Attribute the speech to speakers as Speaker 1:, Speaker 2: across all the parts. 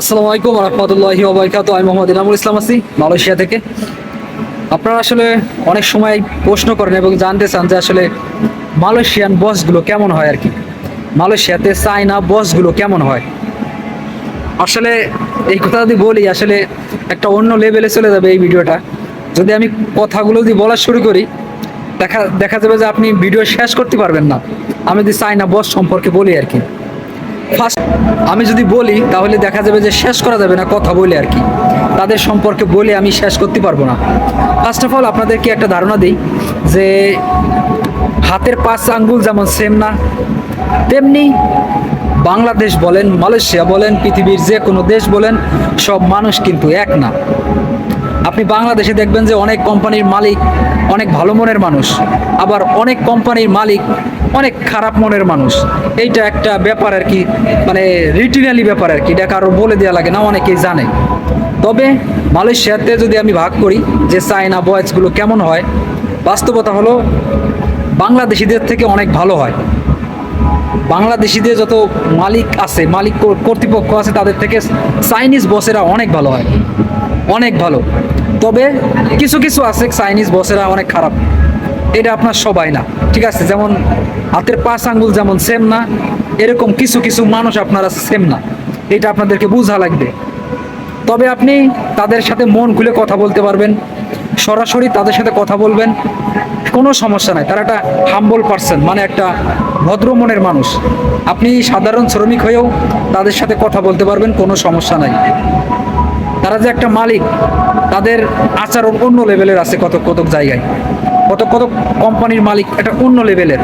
Speaker 1: আসসালামু আলাইকুম রহমতুল্লাহি ওবরকাত আমি মোহাম্মদ ইনামুল ইসলাম আছি মালয়েশিয়া থেকে। আপনারা আসলে অনেক সময় প্রশ্ন করেন এবং জানতে চান যে আসলে মালয়েশিয়ান বসগুলো কেমন হয় আর কি? মালয়েশিয়াতে চায়না বসগুলো কেমন হয়? আসলে এই কথা যদি বলি, আসলে একটা অন্য লেভেলে চলে যাবে এই ভিডিওটা। যদি আমি কথাগুলো যদি বলা শুরু করি, দেখা দেখা যাবে যে আপনি ভিডিও শেষ করতে পারবেন না। আমি যদি চাইনা বস সম্পর্কে বলি আর কি। ফার্স্ট আমি যদি বলি, তাহলে দেখা যাবে যে শেষ করা যাবে না কথা বলে আর কি। তাদের সম্পর্কে বলে আমি শেষ করতে পারব না। ফার্স্ট অফ অল আপনাদেরকে একটা ধারণা দিই যে হাতের পাঁচ আঙ্গুল যেমন সেম না, তেমনি বাংলাদেশ বলেন, মালয়েশিয়া বলেন, পৃথিবীর যে কোনো দেশ বলেন, সব মানুষ কিন্তু এক না। আপনি বাংলাদেশে দেখবেন যে অনেক কোম্পানির মালিক অনেক ভালো মনের মানুষ, আবার অনেক কোম্পানির মালিক অনেক খারাপ মনের মানুষ। এইটা একটা ব্যাপার আর কি মানে রিটিনালি ব্যাপার আর কি, এটা কারও বলে দেওয়া লাগে না অনেকেই জানে। তবে মালয়েশিয়াতে যদি আমি ভাগ করি যে চায়না বয়েজগুলো কেমন হয়, বাস্তবতা হলো বাংলাদেশিদের থেকে অনেক ভালো হয়। বাংলাদেশিদের যত মালিক আছে, মালিক কর্তৃপক্ষ আছে, তাদের থেকে চাইনিজ বসেরা অনেক ভালো হয়। অনেক ভালো। তবে কিছু কিছু আছে চাইনিজ বসেরা অনেক খারাপ। এটা আপনার সবাই না। ঠিক আছে? যেমন হাতের পাঁচ আঙ্গুল যেমন সেম না, এরকম কিছু কিছু মানুষ আপনারা সেম না। এটা আপনাদেরকে বোঝা লাগবে। তবে আপনি তাদের সাথে মন খুলে কথা বলতে পারবেন, সরাসরি তাদের সাথে কথা বলবেন, কোনো সমস্যা নাই। তারা একটা হাম্বল পার্সন মানে একটা ভদ্র মনের মানুষ। আপনি সাধারণ শ্রমিক হয়েও তাদের সাথে কথা বলতে পারবেন, কোনো সমস্যা নাই। তারা যে একটা মালিক, তাদের আচরণ অন্য লেভেলের আছে কত কত জায়গায়। কত কত কোম্পানির মালিক একটা অন্য লেভেলের।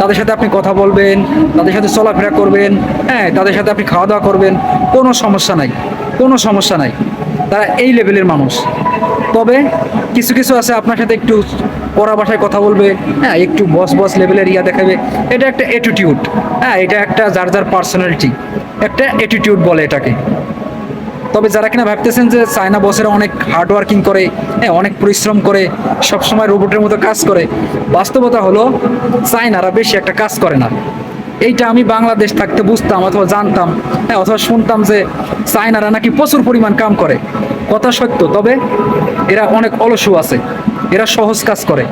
Speaker 1: তাদের সাথে আপনি কথা বলবেন, তাদের সাথে চলাফেরা করবেন হ্যাঁ তাদের সাথে আপনি খাওয়া দাওয়া করবেন, কোনো সমস্যা নাই, কোনো সমস্যা নাই। তারা এই লেভেলের মানুষ। তবে কিছু কিছু আছে আপনার সাথে একটু পড়া ভাষায় কথা বলবে হ্যাঁ একটু বস বস লেভেলের ইয়া দেখাবে। এটা একটা অ্যাটিটিউড হ্যাঁ এটা একটা যার যার পার্সোনালিটি একটা অ্যাটিটিউড বলে এটাকে। তবে যারা কিনা ভাবতেছেন যে চায়না বসেরা অনেক হার্ড ওয়ার্কিং করে হ্যাঁ অনেক পরিশ্রম করে, সবসময় রোবটের মতো কাজ করে, বাস্তবতা হলো চায়নারা বেশি একটা কাজ করে না। এইটা আমি বাংলাদেশ থাকতে বুঝতাম অথবা জানতাম হ্যাঁ অথবা শুনতাম যে চায়নারা নাকি প্রচুর পরিমাণ কাম করে। কথা সত্য, তবে এরা অনেক অলসু আছে, এরা সহজ কাজ করে,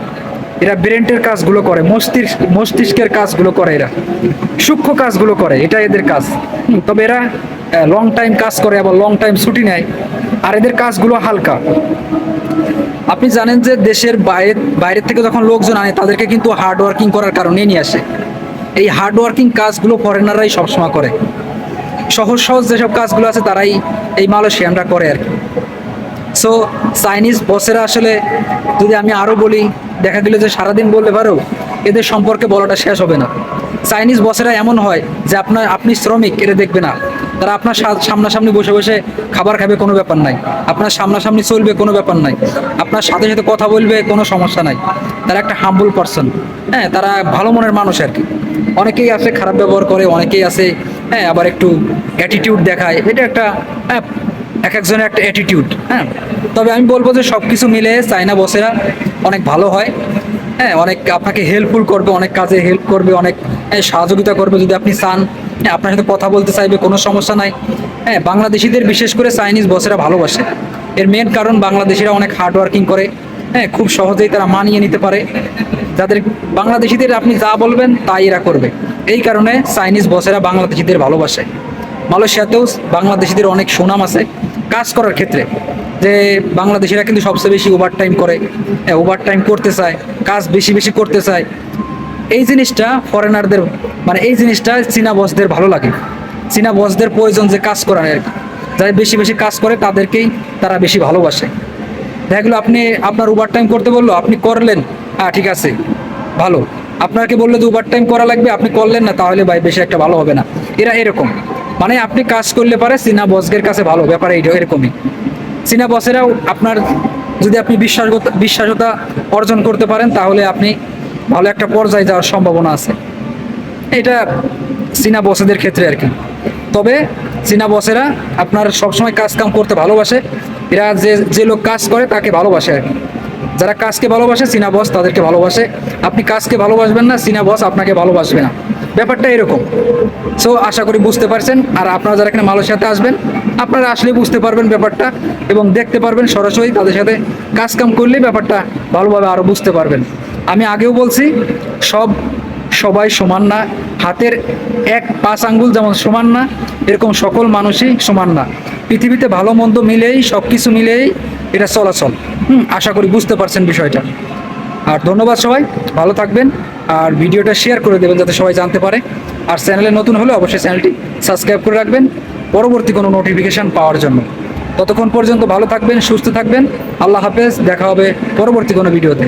Speaker 1: এরা ব্রেন্টের কাজগুলো করে, মস্তিষ্ক, মস্তিষ্কের কাজগুলো করে এরা, সূক্ষ্ম কাজগুলো করে এটা এদের কাজ। তবে এরা লং টাইম কাজ করে, আবার লং টাইম ছুটি নেয়। আর এদের কাজগুলো হালকা। আপনি জানেন যে দেশের বাইরে বাইরের থেকে যখন লোকজন আনে, তাদেরকে কিন্তু হার্ড ওয়ার্কিং করার কারণে নিয়ে আসে। এই হার্ড ওয়ার্কিং কাজগুলো ফরেনাররাই সবসময় করে। সহজ সহজ যেসব কাজগুলো আছে, তারাই এই মালয়েশিয়ানরা করে আর কি। সো চাইনিজ বসেরা আসলে, যদি আমি আরও বলি, দেখা গেল যে সারাদিন বললে পারো, এদের সম্পর্কে বলাটা শেষ হবে না। চাইনিজ বসেরা এমন হয় যে আপনার, আপনি শ্রমিক, এটা দেখবে না। তারা আপনার সামনাসামনি বসে বসে খাবার খাবে কোনো ব্যাপার নাই। আপনার সামনাসামনি চলবে কোনো ব্যাপার নাই। আপনার সাথে সাথে কথা বলবে কোনো সমস্যা নাই। তারা একটা হাম্বল পার্সন হ্যাঁ তারা ভালো মনের মানুষ আর কি। অনেকেই আছে খারাপ ব্যবহার করে অনেকেই আছে হ্যাঁ আবার একটু অ্যাটিটিউড দেখায়। এটা একটা হ্যাঁ এক একজনের একটা অ্যাটিটিউড হ্যাঁ। তবে আমি বলব যে সব কিছু মিলে চায়না বসেরা অনেক ভালো হয়। হ্যাঁ অনেক আপনাকে হেল্পফুল করবে অনেক কাজে হেল্প করবে অনেক হ্যাঁ, সহযোগিতা করবে যদি আপনি চান। আপনার সাথে কথা বলতে চাইবে, কোনো সমস্যা নাই। হ্যাঁ বাংলাদেশিদের, বিশেষ করে চাইনিজ বসেরা ভালোবাসে। এর মেন কারণ বাংলাদেশিরা অনেক হার্ড ওয়ার্কিং করে। হ্যাঁ খুব সহজেই তারা মানিয়ে নিতে পারে। যাদের বাংলাদেশিদের আপনি যা বলবেন, তাই এরা করবে। এই কারণে চাইনিজ বসেরা বাংলাদেশিদের ভালোবাসে। মালয়েশিয়াতেও বাংলাদেশিদের অনেক সুনাম আছে কাজ করার ক্ষেত্রে। যে বাংলাদেশিরা কিন্তু সবচেয়ে বেশি ওভার টাইম করে। হ্যাঁ ওভার টাইম করতে চায়, কাজ বেশি বেশি করতে চায়। এই জিনিসটা ফরেনারদের মানে এই জিনিসটা চীনা বসদের ভালো লাগে। চীনা বসদের প্রয়োজন যে কাজ করার আর কি। যারা বেশি বেশি কাজ করে, তাদেরকেই তারা বেশি ভালোবাসে। দেখা গেলো আপনি, আপনার ওভার টাইম করতে বলল, আপনি করলেন। হ্যাঁ ঠিক আছে, ভালো। আপনাকে বললে যে ওভার টাইম করা লাগবে, আপনি করলেন না, তাহলে ভাই বেশি একটা ভালো হবে না। এরা এরকম। মানে আপনি কাজ করলে পারে চীনা বসদের কাছে ভালো, ব্যাপার এইটা এরকমই। চীনা বসেরাও আপনার যদি আপনি বিশ্বাস বিশ্বাসতা অর্জন করতে পারেন, তাহলে আপনি ভালো একটা পর্যায়ে যাওয়ার সম্ভাবনা আছে। এটা চীনা বসেদের ক্ষেত্রে আর কি। তবে চীনা বসেরা আপনার সবসময় কাজ কাম করতে ভালোবাসে। এরা যে যে লোক কাজ করে তাকে ভালোবাসে আর কি। যারা কাজকে ভালোবাসে, চীনা বস তাদেরকে ভালোবাসে। আপনি কাজকে ভালোবাসবেন না, চীনা বস আপনাকে ভালোবাসবে না। ব্যাপারটা এরকম। সো আশা করি বুঝতে পারছেন। আর আপনারা যারা এখানে মালয়েশিয়াতে আসবেন, আপনারা আসলে বুঝতে পারবেন ব্যাপারটা এবং দেখতে পারবেন সরাসরি তাদের সাথে কাজ কাম করলে ব্যাপারটা ভালোভাবে আরও বুঝতে পারবেন। আমি আগেও বলছি, সব সবাই সমান না। হাতের এক পাঁচ আঙ্গুল যেমন সমান না, এরকম সকল মানুষই সমান না। পৃথিবীতে ভালো মন্দ মিলেই সব কিছু মিলেই এটা চলাচল। হুম, আশা করি বুঝতে পারছেন বিষয়টা। আর ধন্যবাদ সবাই, ভালো থাকবেন। আর ভিডিওটা শেয়ার করে দেবেন যাতে সবাই জানতে পারে। আর চ্যানেলে নতুন হলে অবশ্যই চ্যানেলটি সাবস্ক্রাইব করে রাখবেন পরবর্তী কোনো নোটিফিকেশান পাওয়ার জন্য। ততক্ষণ পর্যন্ত ভালো থাকবেন, সুস্থ থাকবেন। আল্লাহ হাফেজ, দেখা হবে পরবর্তী কোনো ভিডিওতে।